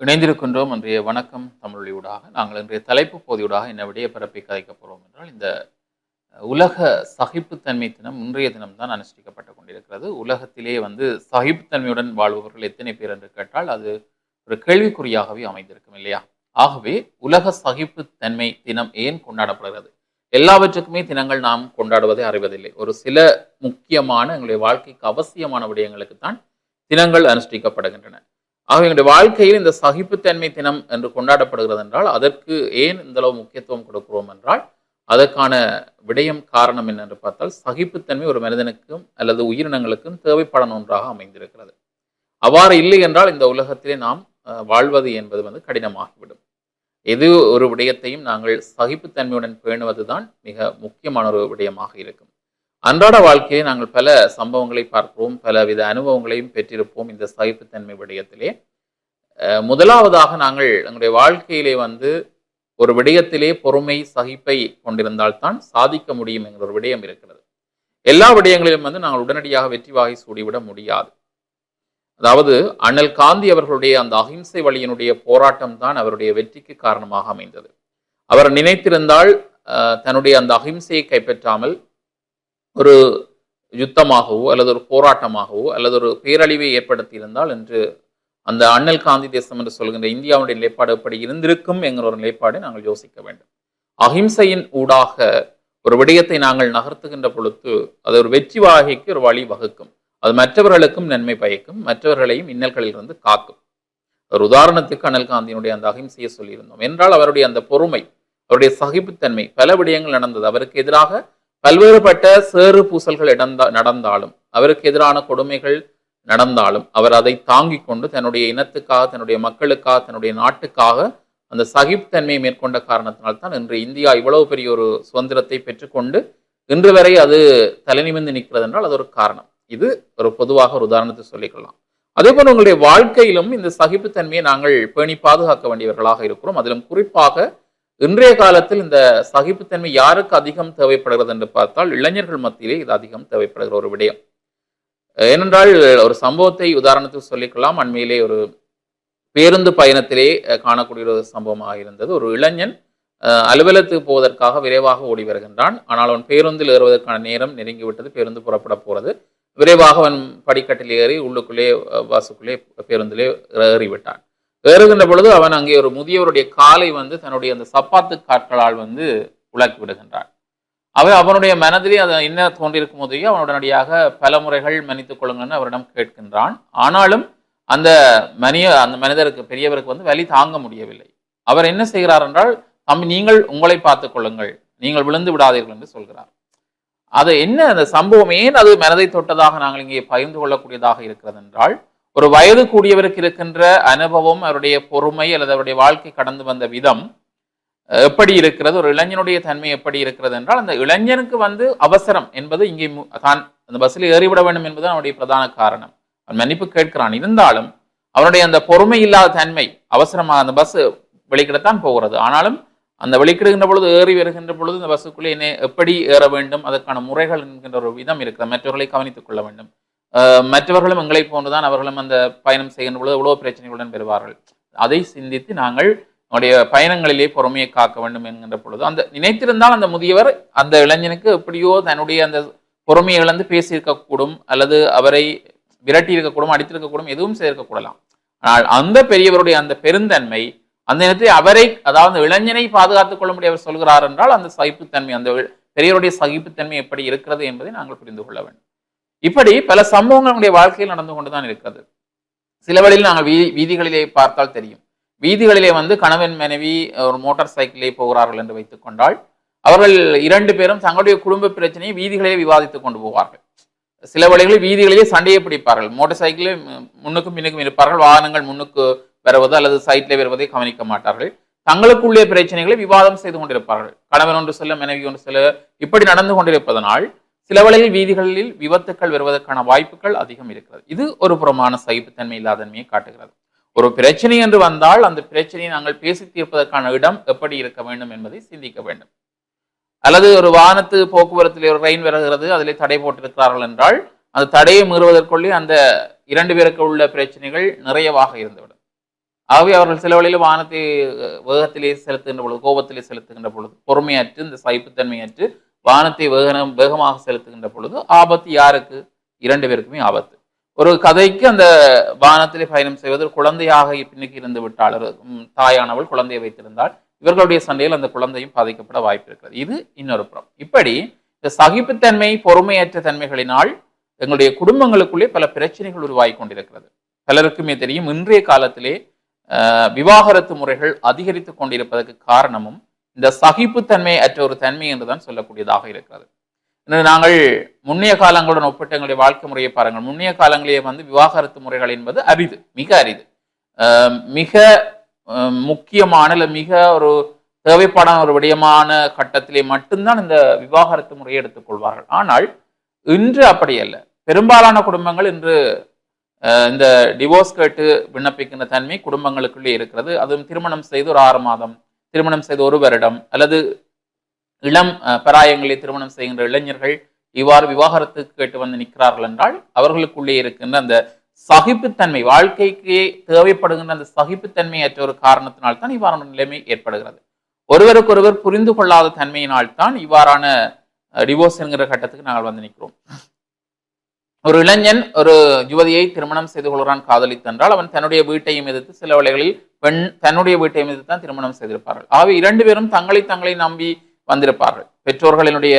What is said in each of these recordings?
இணைந்திருக்கின்றோம். இன்றைய வணக்கம் தமிழொலியூடாக நாங்கள் இன்றைய தலைப்பு போதியூடாக என்ன விடைய பரப்பி கதைக்கப் போகிறோம் என்றால் இந்த உலக சகிப்புத்தன்மை தினம் இன்றைய தினம் தான் அனுஷ்டிக்கப்பட்டு கொண்டிருக்கிறது. உலகத்திலே வந்து சகிப்புத்தன்மையுடன் வாழ்பவர்கள் எத்தனை பேர் என்று கேட்டால் அது ஒரு கேள்விக்குறியாகவே அமைந்திருக்கும் இல்லையா? ஆகவே உலக சகிப்புத்தன்மை தினம் ஏன் கொண்டாடப்படுகிறது? எல்லாவற்றுக்குமே தினங்கள் நாம் கொண்டாடுவதை அறிவதில்லை. ஒரு சில முக்கியமான எங்களுடைய வாழ்க்கைக்கு அவசியமான விடயங்களுக்கு தான் தினங்கள் அனுஷ்டிக்கப்படுகின்றன. ஆக எங்களுடைய வாழ்க்கையில் இந்த சகிப்புத்தன்மை தினம் என்று கொண்டாடப்படுகிறது என்றால் அதற்கு ஏன் இந்த அளவு முக்கியத்துவம் கொடுக்கிறோம் என்றால் அதற்கான விடயம் காரணம் என்ன என்று பார்த்தால் சகிப்புத்தன்மை ஒரு மனிதனுக்கும் அல்லது உயிரினங்களுக்கும் தேவைப்படணும் ஒன்றாக அமைந்திருக்கிறது. அவ்வாறு இல்லை என்றால் இந்த உலகத்திலே நாம் வாழ்வது என்பது வந்து கடினமாகிவிடும். எது ஒரு விடயத்தையும் நாங்கள் சகிப்புத்தன்மையுடன் பேணுவதுதான் மிக முக்கியமான ஒரு விடயமாக இருக்கும். அன்றாட வாழ்க்கையை நாங்கள் பல சம்பவங்களை பார்ப்போம் பலவித அனுபவங்களையும் பெற்றிருப்போம் இந்த சகிப்புத்தன்மை விடயத்திலே. முதலாவதாக நாங்கள் எங்களுடைய வாழ்க்கையிலே வந்து ஒரு விடயத்திலே பொறுமை சகிப்பை கொண்டிருந்தால்தான் சாதிக்க முடியும் என்கிற ஒரு விடயம் இருக்கிறது. எல்லா விடயங்களிலும் வந்து நாங்கள் உடனடியாக வெற்றி வாகை சூடிவிட முடியாது. அதாவது அண்ணல் காந்தி அவர்களுடைய அந்த அகிம்சை வழியினுடைய போராட்டம் தான் அவருடைய வெற்றிக்கு காரணமாக அமைந்தது. அவர் நினைத்திருந்தால் தன்னுடைய அந்த அகிம்சையை கைப்பற்றாமல் ஒரு யுத்தமாகவோ அல்லது ஒரு போராட்டமாகவோ அல்லது ஒரு பேரழிவை ஏற்படுத்தியிருந்தால் என்று அந்த அண்ணல் காந்தி தேசம் என்று சொல்கின்ற இந்தியாவுடைய நிலைப்பாடு எப்படி இருந்திருக்கும் என்கிற ஒரு நிலைப்பாடை நாங்கள் யோசிக்க வேண்டும். அகிம்சையின் ஊடாக ஒரு விடயத்தை நாங்கள் நகர்த்துகின்ற பொழுது அது ஒரு வெற்றி வாகைக்கு ஒரு வழி வகுக்கும். அது மற்றவர்களுக்கும் நன்மை பயக்கும் மற்றவர்களையும் இன்னல்களிலிருந்து காக்கும். ஒரு உதாரணத்துக்கு அனல் காந்தியினுடைய அந்த அகிம்சையை சொல்லியிருந்தோம். என்றால் அவருடைய அந்த பொறுமை அவருடைய சகிப்புத்தன்மை பல விடயங்கள் நடந்தது. அவருக்கு எதிராக பல்வேறுபட்ட சேறு பூசல்கள் இடந்தா நடந்தாலும் அவருக்கு எதிரான கொடுமைகள் நடந்தாலும் அவர் அதை தாங்கி கொண்டு தன்னுடைய இனத்துக்காக தன்னுடைய மக்களுக்காக தன்னுடைய நாட்டுக்காக அந்த சகிப்புத்தன்மையை மேற்கொண்ட காரணத்தினால்தான் இன்று இந்தியா இவ்வளவு பெரிய ஒரு சுதந்திரத்தை பெற்றுக்கொண்டு இன்று வரை அது தலைநிமிந்து நிற்கிறது என்றால் அது ஒரு காரணம். இது ஒரு பொதுவாக ஒரு உதாரணத்தை சொல்லிக்கலாம் அதே போல் உங்களுடைய வாழ்க்கையிலும் இந்த சகிப்புத்தன்மையை நாங்கள் பேணி பாதுகாக்க வேண்டியவர்களாக இருக்கிறோம். அதிலும் குறிப்பாக இன்றைய காலத்தில் இந்த சகிப்புத்தன்மை யாருக்கு அதிகம் தேவைப்படுகிறது என்று பார்த்தால் இளைஞர்கள் மத்தியிலே இது அதிகம் தேவைப்படுகிற ஒரு விடயம். ஏனென்றால் ஒரு சம்பவத்தை உதாரணத்துக்கு சொல்லிக்கலாம். அண்மையிலே ஒரு பேருந்து பயணத்திலே காணக்கூடிய ஒரு சம்பவமாக இருந்தது. ஒரு இளைஞன் அலுவலகத்துக்கு போவதற்காக விரைவாக ஓடி வருகின்றான். ஆனால் அவன் பேருந்தில் ஏறுவதற்கான நேரம் நெருங்கிவிட்டது பேருந்து புறப்பட போகிறது. விரைவாக அவன் படிக்கட்டில் ஏறி உள்ளுக்குள்ளே அஹ், வாசுக்குள்ளே பேருந்திலே ஏறிவிட்டான். ஏறுகின்ற பொழுது அவன் அங்கே ஒரு முதியவருடைய காலை வந்து தன்னுடைய அந்த சப்பாத்து காற்களால் வந்து உலக்கி விடுகின்றான். அவன் அவனுடைய மனதிலே அது என்ன தோன்றியிருக்கும் போதே அவனுடனடியாக பல முறைகள் மன்னித்துக் கொள்ளுங்கன்னு அவரிடம் கேட்கின்றான். ஆனாலும் அந்த மனித அந்த மனிதருக்கு பெரியவருக்கு வந்து வலி தாங்க முடியவில்லை. அவர் என்ன செய்கிறார் என்றால் தம்பி நீங்கள் உங்களை பார்த்துக் கொள்ளுங்கள். நீங்கள் விழுந்து விடாதீர்கள் என்று சொல்கிறார். அது என்ன? அந்த சம்பவம் ஏன் அது மனதை தொட்டதாக நாங்கள் இங்கே பகிர்ந்து கொள்ளக்கூடியதாக இருக்கிறது என்றால் ஒரு வயது கூடியவருக்கு இருக்கின்ற அனுபவம் அவருடைய பொறுமை அல்லது அவருடைய வாழ்க்கை கடந்து வந்த விதம் எப்படி இருக்கிறது ஒரு இளைஞனுடைய தன்மை எப்படி இருக்கிறது என்றால் அந்த இளைஞனுக்கு வந்து அவசரம் என்பது இங்கே மு- தான் அந்த பஸ்ஸில் ஏறிவிட வேண்டும் என்பது அவனுடைய பிரதான காரணம். அவன் மன்னிப்பு கேட்கிறான். இருந்தாலும் அவனுடைய அந்த பொறுமை இல்லாத தன்மை அவசரமாக அந்த பஸ் வெளிக்கிடத்தான் போகிறது. ஆனாலும் அந்த வெளிக்கிடுகின்ற பொழுது ஏறி வருகின்ற பொழுது இந்த பஸ்ஸுக்குள்ளே என்ன எப்படி ஏற வேண்டும் அதற்கான முறைகள் என்கின்ற ஒரு விதம் இருக்கிறது. மற்றவர்களை கவனித்துக் கொள்ள வேண்டும். மற்றவர்களும் எங்களை போன்றுதான் அவர்களும் அந்த பயணம் செய்கின்ற பொழுது எவ்வளோ பிரச்சனைகளுடன் பெறுவார்கள். அதை சிந்தித்து நாங்கள் நம்முடைய பயணங்களிலே பொறுமையை காக்க வேண்டும் என்கின்ற பொழுது அந்த நினைத்திருந்தால் அந்த முதியவர் அந்த இளைஞனுக்கு எப்படியோ தன்னுடைய அந்த பொறுமையை இழந்து பேசியிருக்கக்கூடும் அல்லது அவரை விரட்டி இருக்கக்கூடும் அடித்திருக்கக்கூடும் எதுவும் செய்திருக்கக்கூடலாம். ஆனால் அந்த பெரியவருடைய அந்த பெருந்தன்மை அந்த நேரத்தில் அவரை அதாவது அந்த இளைஞனை பாதுகாத்துக் கொள்ளும்படி அவர் சொல்கிறார் என்றால் அந்த சகிப்புத்தன்மை அந்த பெரியவருடைய சகிப்புத்தன்மை எப்படி இருக்கிறது என்பதை நாங்கள் புரிந்து கொள்ள வேண்டும். இப்படி பல சம்பவங்கள் நம்முடைய வாழ்க்கையில் நடந்து கொண்டுதான் இருக்கிறது. சில வழியில் நாங்கள் வீ வீதிகளிலே பார்த்தால் தெரியும். வீதிகளிலே வந்து கணவன் மனைவி ஒரு மோட்டார் சைக்கிளே போகிறார்கள் என்று வைத்துக்கொண்டால் அவர்கள் இரண்டு பேரும் தங்களுடைய குடும்ப பிரச்சனையை வீதிகளிலே விவாதித்துக் கொண்டு போவார்கள். சில வழிகளில் வீதிகளிலே சண்டையை பிடிப்பார்கள். மோட்டார் சைக்கிளே முன்னுக்கும் பின்னுக்கும் இருப்பார்கள். வாகனங்கள் முன்னுக்கு வருவது அல்லது சைட்டில் வருவதை கவனிக்க மாட்டார்கள். தங்களுக்குள்ளே பிரச்சனைகளை விவாதம் செய்து கொண்டிருப்பார்கள். கணவன் ஒன்று சொல்ல மனைவி ஒன்று சில இப்படி நடந்து கொண்டிருப்பதனால் சில வழியில் வீதிகளில் விபத்துக்கள் வருவதற்கான வாய்ப்புகள் அதிகம் இருக்கிறது. இது ஒரு புறமான சகிப்புத்தன்மை இல்லாதன்மையை காட்டுகிறது. ஒரு பிரச்சனை என்று வந்தால் அந்த பிரச்சனையை நாங்கள் பேசி தீர்ப்பதற்கான இடம் எப்படி இருக்க வேண்டும் என்பதை சிந்திக்க வேண்டும். அல்லது ஒரு வாகனத்து போக்குவரத்தில் ஒரு ரயின் வருகிறது அதிலே தடை போட்டிருக்கிறார்கள் என்றால் அந்த தடையை மீறுவதற்குள்ளே அந்த இரண்டு பேருக்கு உள்ள பிரச்சனைகள் நிறையவாக இருந்துவிடும். ஆகவே அவர்கள் சில வழியில் வானத்தை வேகத்திலே செலுத்துகின்ற பொழுது கோபத்திலே செலுத்துகின்ற பொழுது பொறுமையற்று இந்த சகிப்புத்தன்மையற்று வானத்தை வேகனம் வேகமாக செலுத்துகின்ற பொழுது ஆபத்து யாருக்கு? இரண்டு பேருக்குமே ஆபத்து. ஒரு கதைக்கு அந்த வானத்திலே பயணம் செய்வது குழந்தையாக பின்னுக்கு இருந்து விட்டால் தாயானவள் குழந்தையை வைத்திருந்தால் இவர்களுடைய சண்டையில் அந்த குழந்தையும் பாதிக்கப்பட வாய்ப்பு இருக்கிறது. இது இன்னொரு புறம். இப்படி இந்த சகிப்புத்தன்மை பொறுமையற்ற தன்மைகளினால் எங்களுடைய குடும்பங்களுக்குள்ளே பல பிரச்சனைகள் உருவாகி கொண்டிருக்கிறது. பலருக்குமே தெரியும் இன்றைய காலத்திலே விவாகரத்து முறைகள் அதிகரித்து கொண்டிருப்பதற்கு காரணமும் இந்த சகிப்புத்தன்மை அற்ற ஒரு தன்மை என்றுதான் சொல்லக்கூடியதாக இருக்கிறது. இன்று நாங்கள் முன்னைய காலங்களுடன் ஒப்பிட்டு எங்களுடைய வாழ்க்கை முறையை பாருங்கள். முன்னைய காலங்களிலே வந்து விவாகரத்து முறைகள் என்பது அரிது மிக அரிது. மிக முக்கியமான இல்லை மிக ஒரு தேவைப்பாடான ஒரு விடயமான கட்டத்திலே மட்டும்தான் இந்த விவாகரத்து முறையை எடுத்துக்கொள்வார்கள். ஆனால் இன்று அப்படி அல்ல. பெரும்பாலான குடும்பங்கள் இன்று இந்த டிவோர்ஸ் கேட்டு விண்ணப்பிக்கின்ற தன்மை குடும்பங்களுக்குள்ளே இருக்கிறது. அதுவும் திருமணம் செய்து ஒரு ஆறு மாதம் திருமணம் செய்த ஒரு வருடம் அல்லது இளம் பராயங்களை திருமணம் செய்கின்ற இளைஞர்கள் இவ்வாறு விவாகரத்துக்கு கேட்டு வந்து நிற்கிறார்கள் என்றால் அவர்களுக்குள்ளே இருக்கின்ற அந்த சகிப்புத்தன்மை வாழ்க்கைக்கு தேவைப்படுகின்ற அந்த சகிப்புத்தன்மை அற்ற ஒரு காரணத்தினால்தான் இவ்வாறான நிலைமை ஏற்படுகிறது. ஒருவருக்கொருவர் புரிந்து கொள்ளாத தன்மையினால் தான் இவ்வாறான டிவோர்ஸ் என்கிற கட்டத்துக்கு நாங்கள் வந்து நிற்கிறோம். ஒரு இளைஞன் ஒரு யுவதியை திருமணம் செய்து கொள்கிறான் காதலித்தென்றால் அவன் தன்னுடைய வீட்டையும் எதிர்த்து சில வேளைகளில் பெண் தன்னுடைய வீட்டை மீது தான் திருமணம் செய்திருப்பார்கள். ஆகவே இரண்டு பேரும் தங்களை தங்களை நம்பி வந்திருப்பார்கள். பெற்றோர்களினுடைய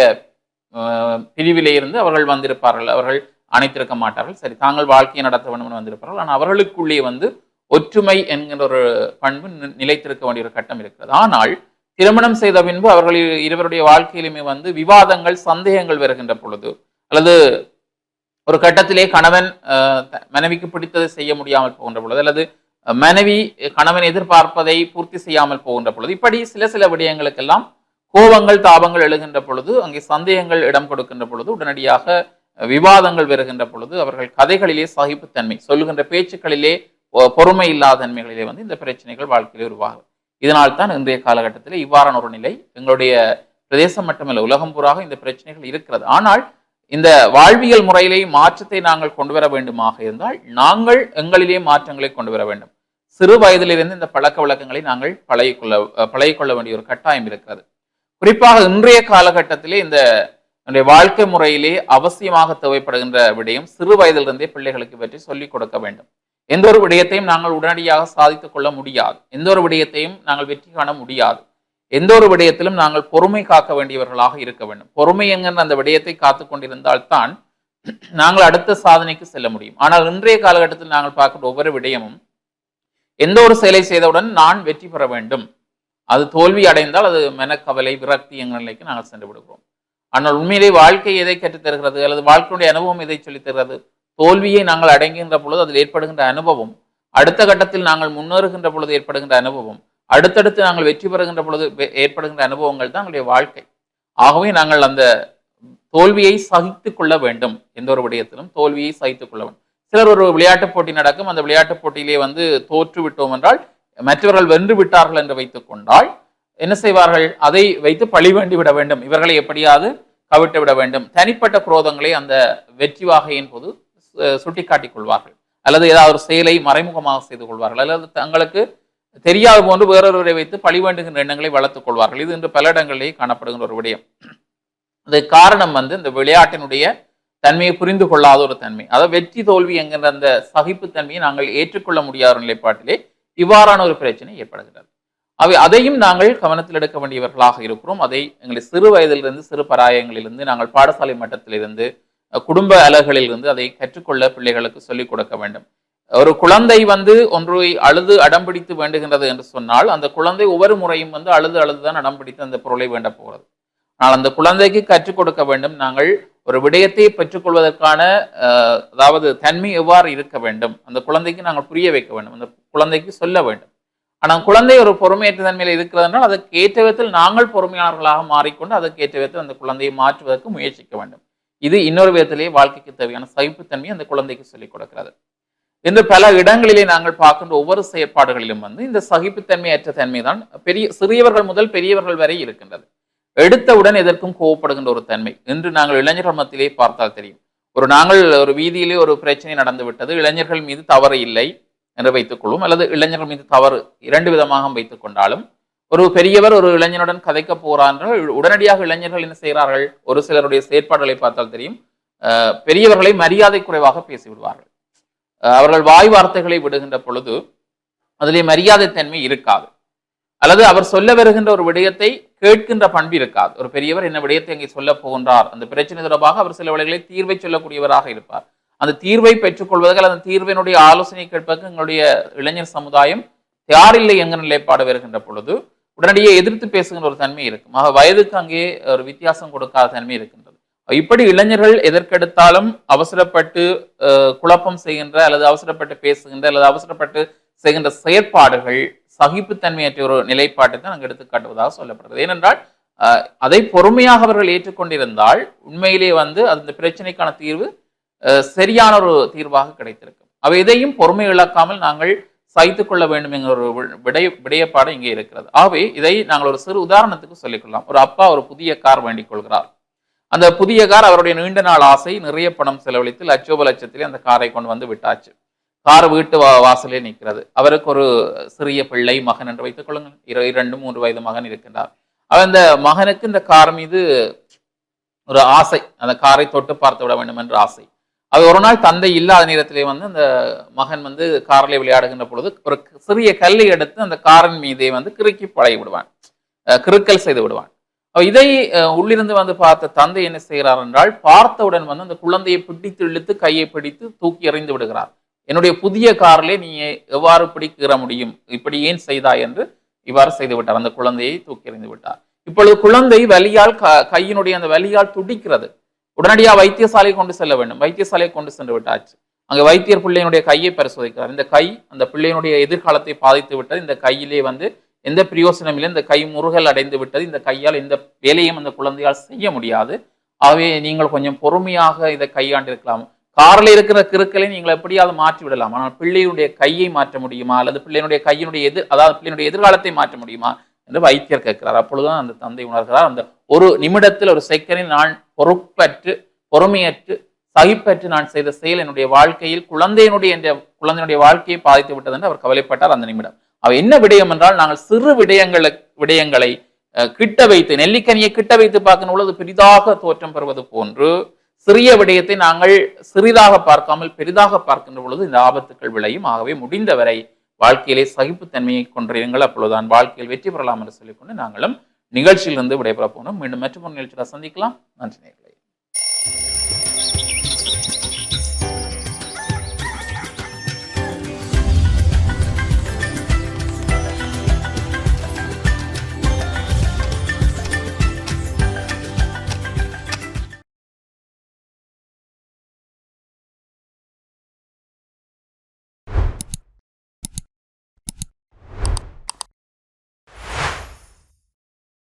பிரிவிலே இருந்து அவர்கள் வந்திருப்பார்கள். அவர்கள் அணைத்திருக்க மாட்டார்கள். சரி தாங்கள் வாழ்க்கையை நடத்த வேண்டும் என்று வந்திருப்பார்கள். ஆனால் அவர்களுக்குள்ளே வந்து ஒற்றுமை என்கிற ஒரு பண்பு நி- நிலைத்திருக்க வேண்டிய ஒரு கட்டம் இருக்கிறது. ஆனால் திருமணம் செய்த பின்பு அவர்கள் இருவருடைய வாழ்க்கையிலுமே வந்து விவாதங்கள் சந்தேகங்கள் வருகின்ற பொழுது அல்லது ஒரு கட்டத்திலே கணவன் அஹ், த- மனைவிக்கு பிடித்ததை செய்ய முடியாமல் போகின்ற பொழுது அல்லது மனைவி கணவன் எதிர்பார்ப்பதை பூர்த்தி செய்யாமல் போகின்ற பொழுது இப்படி சில சில விடயங்களுக்கெல்லாம் கோபங்கள் தாபங்கள் எழுகின்ற பொழுது அங்கே சந்தேகங்கள் இடம் கொடுக்கின்ற பொழுது உடனடியாக விவாதங்கள் வருகின்ற பொழுது அவர்கள் கதைகளிலே சகிப்புத்தன்மை சொல்லுகின்ற பேச்சுக்களிலே பொறுமை இல்லாத தன்மைகளிலே வந்து இந்த பிரச்சனைகள் வாழ்க்கையிலே உருவாகும். இதனால் தான் இன்றைய காலகட்டத்தில் இவ்வாறான ஒரு நிலை எங்களுடைய பிரதேசம் மட்டுமல்ல உலகம் பூராக இந்த பிரச்சனைகள் இருக்கிறது. ஆனால் இந்த வாழ்வியல் முறையிலே மாற்றத்தை நாங்கள் கொண்டு வர வேண்டுமாக இருந்தால் நாங்கள் எங்களிலே மாற்றங்களை கொண்டு வர வேண்டும். சிறு வயதிலிருந்து இந்த பழக்க வழக்கங்களை நாங்கள் பழகிக்கொள்ள பழகிக்கொள்ள வேண்டிய ஒரு கட்டாயம் இருக்கிறது. குறிப்பாக இன்றைய காலகட்டத்திலே இந்த நம்முடைய வாழ்க்கை முறையிலே அவசியமாக தேவைப்படுகின்ற விடயம் சிறு வயதிலிருந்தே பிள்ளைகளுக்கு பற்றி சொல்லிக் கொடுக்க வேண்டும். எந்த ஒரு விடயத்தையும் நாங்கள் உடனடியாக சாதித்துக் கொள்ள முடியாது. எந்த ஒரு விடயத்தையும் நாங்கள் வெற்றி காண முடியாது. எந்த ஒரு விடயத்திலும் நாங்கள் பொறுமை காக்க வேண்டியவர்களாக இருக்க வேண்டும். பொறுமை என்கிற அந்த விடயத்தை காத்து கொண்டிருந்தால்தான் நாங்கள் அடுத்த சாதனைக்கு செல்ல முடியும். ஆனால் இன்றைய காலகட்டத்தில் நாங்கள் பார்க்கிற ஒவ்வொரு விடயமும் எந்த ஒரு செயலை செய்தவுடன் நான் வெற்றி பெற வேண்டும். அது தோல்வி அடைந்தால் அது மெனக்கவலை விரக்தி எங்கள் நிலைக்கு நாங்கள் சென்று விடுகிறோம். ஆனால் உண்மையிலே வாழ்க்கை எதை கற்றுத் தருகிறது? அல்லது வாழ்க்கையுடைய அனுபவம் எதை சொல்லித் தருகிறது? தோல்வியை நாங்கள் அடங்குகின்ற பொழுது அதில் ஏற்படுகின்ற அனுபவம் அடுத்த கட்டத்தில் நாங்கள் முன்னேறுகின்ற பொழுது ஏற்படுகின்ற அனுபவம் அடுத்தடுத்து நாங்கள் வெற்றி பெறுகின்ற பொழுது ஏற்படுகின்ற அனுபவங்கள் தான் எங்களுடைய வாழ்க்கை. ஆகவே நாங்கள் அந்த தோல்வியை சகித்து கொள்ள வேண்டும். எந்த ஒரு விடயத்திலும் தோல்வியை சகித்துக் கொள்ள வேண்டும். சிலர் ஒரு விளையாட்டுப் போட்டி நடக்கும். அந்த விளையாட்டுப் போட்டியிலே வந்து தோற்று விட்டோம் என்றால் மற்றவர்கள் வென்று விட்டார்கள் என்று வைத்துக் கொண்டால் என்ன செய்வார்கள்? அதை வைத்து பழி வேண்டி விட வேண்டும். இவர்களை எப்படியாவது கவிட்டு விட வேண்டும். தனிப்பட்ட குரோதங்களை அந்த வெற்றி வாகையின் போது சு- சுட்டிக்காட்டிக் கொள்வார்கள். அல்லது ஏதாவது ஒரு செயலை மறைமுகமாக செய்து கொள்வார்கள். அல்லது தங்களுக்கு தெரியாத போன்று வேறொருவரை வைத்து பழி வேண்டுகின்ற எண்ணங்களை வளர்த்துக் கொள்வார்கள். இது இன்று பல இடங்களிலே காணப்படுகின்ற ஒரு விடயம். அது காரணம் வந்து இந்த விளையாட்டினுடைய தன்மையை புரிந்து கொள்ளாத ஒரு தன்மை. அதாவது வெற்றி தோல்வி என்கின்ற அந்த சகிப்புத்தன்மையை நாங்கள் ஏற்றுக்கொள்ள முடியாத நிலைப்பாட்டிலே இவ்வாறான ஒரு பிரச்சனை ஏற்படுகிறது. அவை அதையும் நாங்கள் கவனத்தில் எடுக்க வேண்டியவர்களாக இருக்கிறோம். அதை எங்களை சிறு வயதிலிருந்து சிறு பராயங்களிலிருந்து நாங்கள் பாடசாலை மட்டத்திலிருந்து குடும்ப அலகுகளிலிருந்து அதை கற்றுக்கொள்ள பிள்ளைகளுக்கு சொல்லிக் கொடுக்க வேண்டும். ஒரு குழந்தை வந்து ஒன்றை அழுது அடம்பிடித்து வேண்டுகின்றது என்று சொன்னால் அந்த குழந்தை ஒவ்வொரு முறையும் வந்து அழுது அழுதுதான் அடம்பிடித்து அந்த பொருளை வேண்ட போகிறது. ஆனால் அந்த குழந்தைக்கு கற்றுக் கொடுக்க வேண்டும். நாங்கள் ஒரு விடயத்தை பெற்றுக்கொள்வதற்கான அதாவது தன்மை எவ்வாறு இருக்க வேண்டும்? அந்த குழந்தைக்கு நாங்கள் புரிய வைக்க வேண்டும். அந்த குழந்தைக்கு சொல்ல வேண்டும். ஆனால் குழந்தை ஒரு பொறுமையற்ற தன்மையில் இருக்கிறது என்றால் அதற்கு ஏற்ற விதத்தில் நாங்கள் பொறுமையாளர்களாக மாறிக்கொண்டு அதற்கு ஏற்ற விதத்தில் அந்த குழந்தையை மாற்றுவதற்கு முயற்சிக்க வேண்டும். இது இன்னொரு விதத்திலேயே வாழ்க்கைக்கு தேவையான சகிப்புத்தன்மை அந்த குழந்தைக்கு சொல்லிக் கொடுக்கிறது. என்று பல இடங்களிலே நாங்கள் பார்க்கின்ற ஒவ்வொரு செயற்பாடுகளிலும் வந்து இந்த சகிப்புத்தன்மையற்ற தன்மை தான் பெரிய சிறியவர்கள் முதல் பெரியவர்கள் வரை இருக்கின்றது. எடுத்தவுடன் எதற்கும் கோவப்படுகின்ற ஒரு தன்மை. இன்று நாங்கள் இளைஞர்கள் மத்தியிலே பார்த்தால் தெரியும். ஒரு நாங்கள் ஒரு வீதியிலே ஒரு பிரச்சனை நடந்து விட்டது இளைஞர்கள் மீது தவறு இல்லை என்று வைத்துக் கொள்வோம். அல்லது இளைஞர்கள் மீது தவறு இரண்டு விதமாக வைத்துக் கொண்டாலும் ஒரு பெரியவர் ஒரு இளைஞனுடன் கதைக்க போறார் உடனடியாக இளைஞர்கள் என்ன செய்கிறார்கள்? ஒரு சிலருடைய செயற்பாடுகளை பார்த்தால் தெரியும். அஹ், பெரியவர்களை மரியாதை குறைவாக பேசிவிடுவார்கள். அவர்கள் வாய் வார்த்தைகளை விடுகின்ற பொழுது அதிலே மரியாதை தன்மை இருக்காது. அல்லது அவர் சொல்ல வருகின்ற ஒரு விடயத்தை கேட்கின்ற பண்பு இருக்காது. ஒரு பெரியவர் என்ன விடயத்தை அங்கே சொல்ல போகின்றார் அந்த பிரச்சனை தொடர்பாக அவர் சில வேளைகளில் தீர்வை சொல்லக்கூடியவராக இருப்பார். அந்த தீர்வை பெற்றுக்கொள்வதற்கு அந்த தீர்வினுடைய ஆலோசனை கேட்பதற்கு எங்களுடைய இளைஞர் சமுதாயம் தயாரில்லை என்ற நிலைப்பாடு வருகின்ற பொழுது உடனடியே எதிர்த்து பேசுகின்ற ஒரு தன்மை இருக்கும். ஆக வயதுக்கு அங்கே ஒரு வித்தியாசம் கொடுக்காத தன்மை இருக்கின்றது. இப்படி இளைஞர்கள் எதற்கெடுத்தாலும் அவசரப்பட்டு குழப்பம் செய்கின்ற அல்லது அவசரப்பட்டு பேசுகின்ற அல்லது அவசரப்பட்டு செய்கின்ற செயற்பாடுகள் சகிப்புத்தன்மையற்ற ஒரு நிலைப்பாட்டை தான் அங்கே எடுத்துக்காட்டுவதாக சொல்லப்படுகிறது. ஏனென்றால் அதை பொறுமையாக அவர்கள் ஏற்றுக்கொண்டிருந்தால் உண்மையிலே வந்து அந்த பிரச்சனைக்கான தீர்வு சரியான ஒரு தீர்வாக கிடைத்திருக்கும். அவை இதையும் பொறுமை இழக்காமல் நாங்கள் சகித்து கொள்ள வேண்டும் என்கிற ஒரு விடை விடயப்பாடு இங்கே இருக்கிறது. ஆகவே இதை நாங்கள் ஒரு சிறு உதாரணத்துக்கு சொல்லிக்கொள்ளலாம். ஒரு அப்பா ஒரு புதிய கார் வேண்டிக் கொள்கிறார். அந்த புதிய கார் அவருடைய நீண்ட நாள் ஆசை நிறைய பணம் செலவழித்து லட்சோப லட்சத்திலே அந்த காரை கொண்டு வந்து விட்டாச்சு. கார் வீட்டு வா- வாசலே நிற்கிறது. அவருக்கு ஒரு சிறிய பிள்ளை மகன் என்று வைத்துக் கொள்ளுங்கள். இரு இரண்டு மூன்று வயது மகன் இருக்கின்றார். அவர் அந்த மகனுக்கு இந்த கார் மீது ஒரு ஆசை. அந்த காரை தொட்டு பார்த்து விட வேண்டும் என்ற ஆசை. அது ஒரு நாள் தந்தை இல்லாத நேரத்திலே வந்து அந்த மகன் வந்து காரில் விளையாடுகின்ற பொழுது ஒரு சிறிய கல்லை எடுத்து அந்த காரின் மீதே வந்து கிறுக்கி பழகி விடுவான். அஹ் கிறுக்கல் செய்து விடுவான். இதை உள்ளிருந்து வந்து பார்த்த தந்தை என்ன செய்கிறார் என்றால் பார்த்தவுடன் வந்து அந்த குழந்தையை பிடித்து இழுத்து கையை பிடித்து தூக்கி எறிந்து விடுகிறார். என்னுடைய புதிய காரிலே நீ எவ்வாறு பிடிக்கிற முடியும்? இப்படி ஏன் செய்தாய் என்று இவ்வாறு செய்து விட்டார். அந்த குழந்தையை தூக்கி எறிந்து விட்டார். இப்பொழுது குழந்தை வலியால் க- கையினுடைய அந்த வலியால் துடிக்கிறது. உடனடியாக வைத்தியசாலை கொண்டு செல்ல வேண்டும். வைத்தியசாலையை கொண்டு சென்று விட்டாச்சு. அங்கே வைத்தியர் பிள்ளையினுடைய கையை பரிசோதிக்கிறார். இந்த கை அந்த பிள்ளையினுடைய எதிர்காலத்தை பாதித்து விட்டது. இந்த கையிலே வந்து எந்த பிரயோசனம் இல்லை இந்த கை முருகல் அடைந்து விட்டது. இந்த கையால் எந்த வேலையும் அந்த குழந்தையால் செய்ய முடியாது. ஆகவே நீங்கள் கொஞ்சம் பொறுமையாக இதை கையாண்டிருக்கலாம். காரில் இருக்கிற கிறுக்களை நீங்கள் எப்படியாவது மாற்றி விடலாம். ஆனால் பிள்ளையினுடைய கையை மாற்ற முடியுமா? அல்லது பிள்ளையினுடைய கையினுடைய எதிர் அதாவது பிள்ளையினுடைய எதிர்காலத்தை மாற்ற முடியுமா? என்று வைத்தியர் கேட்கிறார். அப்பொழுதுதான் அந்த தந்தை உணர்கிறார். அந்த ஒரு நிமிடத்தில் ஒரு செகண்டில் நான் பொறுப்பற்று பொறுமையற்று சகிப்பற்று நான் செய்த செயல் என்னுடைய வாழ்க்கையில் குழந்தையினுடைய என்ற குழந்தையினுடைய வாழ்க்கையை பாதித்து விட்டது என்று அவர் கவலைப்பட்டார் அந்த நிமிடம். அவர் என்ன விடயம் என்றால் நாங்கள் சிறு விடயங்களை விடயங்களை கிட்ட வைத்து நெல்லிக்கனியை கிட்ட வைத்து பார்க்கணும் உள்ளது பெரிதாக தோற்றம் பெறுவது போன்று சிறிய விடயத்தை நாங்கள் சிறிதாக பார்க்காமல் பெரிதாக பார்க்கின்ற பொழுது இந்த ஆபத்துக்கள் விளையும். ஆகவே முடிந்தவரை வாழ்க்கையிலே சகிப்புத்தன்மையை கொண்டிருங்கள் அப்பொழுதுதான் வாழ்க்கையில் வெற்றி பெறலாம் என்று சொல்லிக்கொண்டு நாங்களும் நிகழ்ச்சியிலிருந்து விடைபெற போனோம். மீண்டும் மற்றொரு நிகழ்ச்சியில் சந்திக்கலாம். நன்றி நேர்களை.